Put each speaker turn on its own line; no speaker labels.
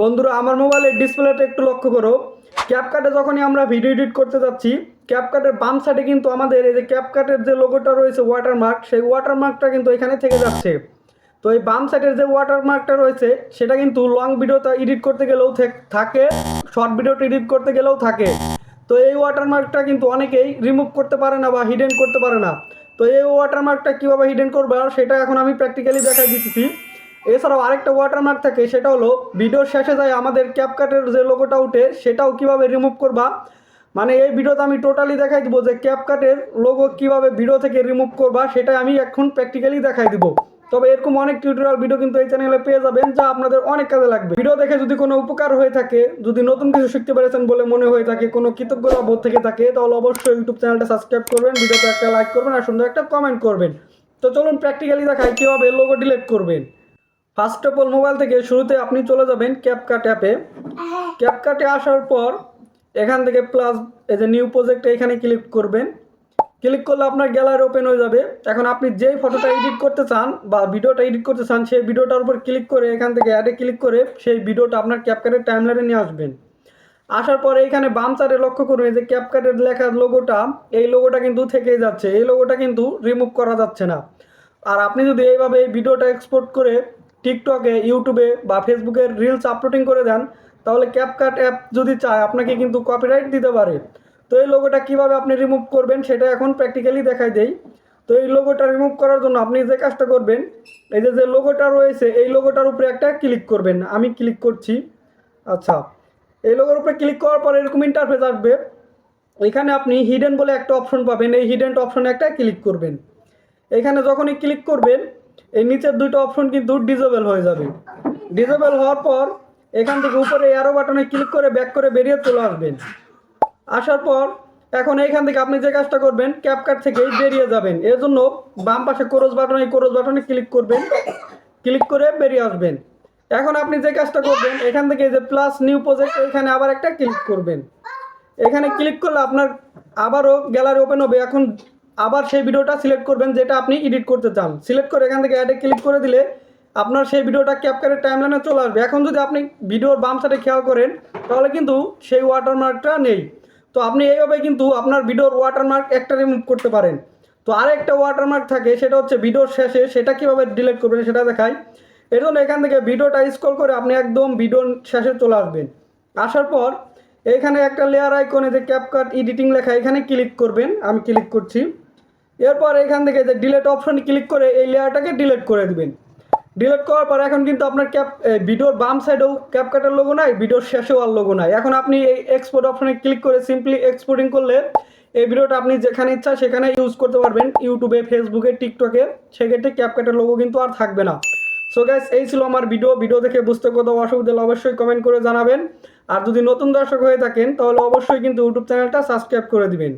বন্ধুরা, আমার মোবাইলের ডিসপ্লেটা একটু লক্ষ্য করো। ক্যাপকাটে যখনই আমরা ভিডিও এডিট করতে যাচ্ছি ক্যাপকাটের বাম সাইডে কিন্তু আমাদের এই যে ক্যাপকাটের যে লোগোটা রয়েছে ওয়াটারমার্ক সেই ওয়াটারমার্কটা কিন্তু এখানে থেকে যাচ্ছে। তো এই বাম সাইডের যে ওয়াটারমার্কটা রয়েছে, সেটা কিন্তু লং ভিডিওটা এডিট করতে গেলেও থেক- শর্ট ভিডিওটা এডিট করতে গেলেও থাকে। তো এই ওয়াটারমার্কটা কিন্তু অনেকেই রিমুভ করতে পারে না বা হিডেন করতে পারে না। তো এই ওয়াটারমার্কটা কীভাবে হিডেন করবে সেটা এখন আমি প্র্যাকটিক্যালি দেখাই দিতেছি। এছাড়াও আরেকটা ওয়াটারমার্ক থাকে, সেটা হলো ভিডিওর শেষে যায় আমাদের ক্যাপকাটের যে লোগোটা উঠে, সেটাও কীভাবে রিমুভ করবা? মানে এই ভিডিওতে আমি টোটালি দেখাই দিব যে ক্যাপকাটের লোগো কীভাবে ভিডিও থেকে রিমুভ করবা সেটা আমি এখন প্র্যাকটিক্যালি দেখাই দিব। তবে এরকম অনেক টিউটোরিয়াল ভিডিও কিন্তু এই চ্যানেলে পেয়ে যাবেন, যা আপনাদের অনেক কাজে লাগবে। ভিডিও দেখে যদি কোনো উপকার হয়ে থাকে, যদি নতুন কিছু শিখতে পেরেছেন বলে মনে হয়ে থাকে, কোনো কৃতজ্ঞতা বোধ থেকে থাকে, তাহলে অবশ্যই ইউটিউব চ্যানেলটা সাবস্ক্রাইব করবেন ভিডিওতে একটা লাইক করবেন, আর সুন্দর একটা কমেন্ট করবেন। তো চলুন প্র্যাকটিক্যালি দেখাই কীভাবে লোগো ডিলিট করবেন। ফার্স্ট অফ অল মোবাইল থেকে শুরুতে আপনি চলে যাবেন ক্যাপকাট অ্যাপে ক্যাপকাটে আসার পর এখান থেকে প্লাস এই যে নিউ প্রজেক্টে এখানে ক্লিক করবেন। ক্লিক করলে আপনার গ্যালারি ওপেন হয়ে যাবে। এখন আপনি যেই ফটোটা এডিট করতে চান বা ভিডিওটা এডিট করতে চান, সেই ভিডিওটার উপর ক্লিক করে এখান থেকে অ্যাডে ক্লিক করে সেই ভিডিওটা আপনার ক্যাপকাটের টাইমলাইনে নিয়ে আসবেন। আসার পরে এখানে বাম সাইডে লক্ষ্য করুন যে ক্যাপকাটের লেখা লোগোটা এই লোগোটা কিন্তু থেকেই যাচ্ছে। এই লোগোটা কিন্তু রিমুভ করা যাচ্ছে না। আর আপনি যদি এইভাবে এই ভিডিওটা এক্সপোর্ট করে টিকটকে, ইউটিউবে বা ফেসবুকে রিলস আপলোডিং করে দেন, তাহলে ক্যাপকাট অ্যাপ যদি চায়, আপনাকে কিন্তু কপিরাইট দিতে পারে। তো এই লোগোটা কীভাবে আপনি রিমুভ করবেন, সেটা এখন প্র্যাকটিক্যালি দেখাই দেই। তো এই লোগোটা রিমুভ করার জন্য আপনি যে কাজটা করবেন, এই যে যে লোগোটা রয়েছে, এই লোগোটার উপরে একটা ক্লিক করবেন। আমি ক্লিক করছি। আচ্ছা এই লোগোর উপরে ক্লিক করার পর এরকম ইন্টারফেস আসবে। এখানে আপনি হিডেন বলে একটা অপশন পাবেন। এই হিডেন অপশনে একটা ক্লিক করবেন। এখানে যখনই ক্লিক করবেন এই নিচের দুটো অপশন কিন্তু ডিজেবল হয়ে যাবে। ডিজেবল হওয়ার পর এখান থেকে উপরে অ্যারো বাটনে ক্লিক করে ব্যাক করে বেরিয়ে চলে আসবেন। আসার পর এখন এইখান থেকে আপনি যে কাজটা করবেন ক্যাপকাট থেকে বেরিয়ে যাবেন। এর জন্য বাম পাশে ক্রোজ বাটনে ক্রোজ বাটনে ক্লিক করবেন। ক্লিক করে বেরিয়ে আসবেন। এখন আপনি যে কাজটা করবেন, এখান থেকে যে প্লাস নিউ প্রজেক্ট এখানে আবার একটা ক্লিক করবেন। এখানে ক্লিক করলে আপনার আবারও গ্যালারি ওপেন হবে। এখন আবার সেই ভিডিওটা সিলেক্ট করবেন যেটা আপনি এডিট করতে চান। সিলেক্ট করে এখান থেকে অ্যাডে ক্লিক করে দিলে আপনার সেই ভিডিওটা ক্যাপকারের টাইমলাইনে চলে আসবে। এখন যদি আপনি ভিডিওর বাম সাইডে খেয়াল করেন, তাহলে কিন্তু সেই ওয়াটারমার্কটা নেই। তো আপনি এইভাবে কিন্তু আপনার ভিডিওর ওয়াটারমার্ক একটা রিমুভ করতে পারেন। তো আরেকটা ওয়াটারমার্ক থাকে, সেটা হচ্ছে ভিডিওর শেষে, সেটা কীভাবে ডিলিট করবেন সেটা দেখাই। এর জন্য এখান থেকে ভিডিওটা স্ক্রল করে আপনি একদম ভিডিওর শেষে চলে আসবেন। আসার পর এখানে একটা লেয়ার আইকনে যে ক্যাপকাট এডিটিং লেখা, এখানে ক্লিক করবেন, আমি ক্লিক করছি। এরপর এখান থেকে যে ডিলেট অপশনে ক্লিক করে, এই লেয়ারটাকে ডিলিট করে দিবেন। ডিলিট করার পর এখন কিন্তু আপনার ক্যাপ ভিডিওর বাম সাইডেও ক্যাপকাটের লোগো নাই ভিডিওর শেষেও আর লোগো নাই। এখন আপনি এই এক্সপোর্ট অপশনে ক্লিক করে সিম্পলি এক্সপোর্টিং করলে, এই ভিডিওটা আপনি যেখানে ইচ্ছা সেখানে ইউজ করতে পারবেন ইউটিউবে ফেসবুকে টিকটকে সেক্ষেত্রে ক্যাপকাটের লোগো কিন্তু আর থাকবে না। সো গ্যাস এই ছিল আমার ভিডিও ভিডিও দেখে বুঝতে কোথাও অসুবিধা হলে অবশ্যই কমেন্ট করে জানাবেন। আর যদি নতুন দর্শক হয়ে থাকেন, তাহলে অবশ্যই কিন্তু ইউটিউব চ্যানেলটা সাবস্ক্রাইব করে দিবেন।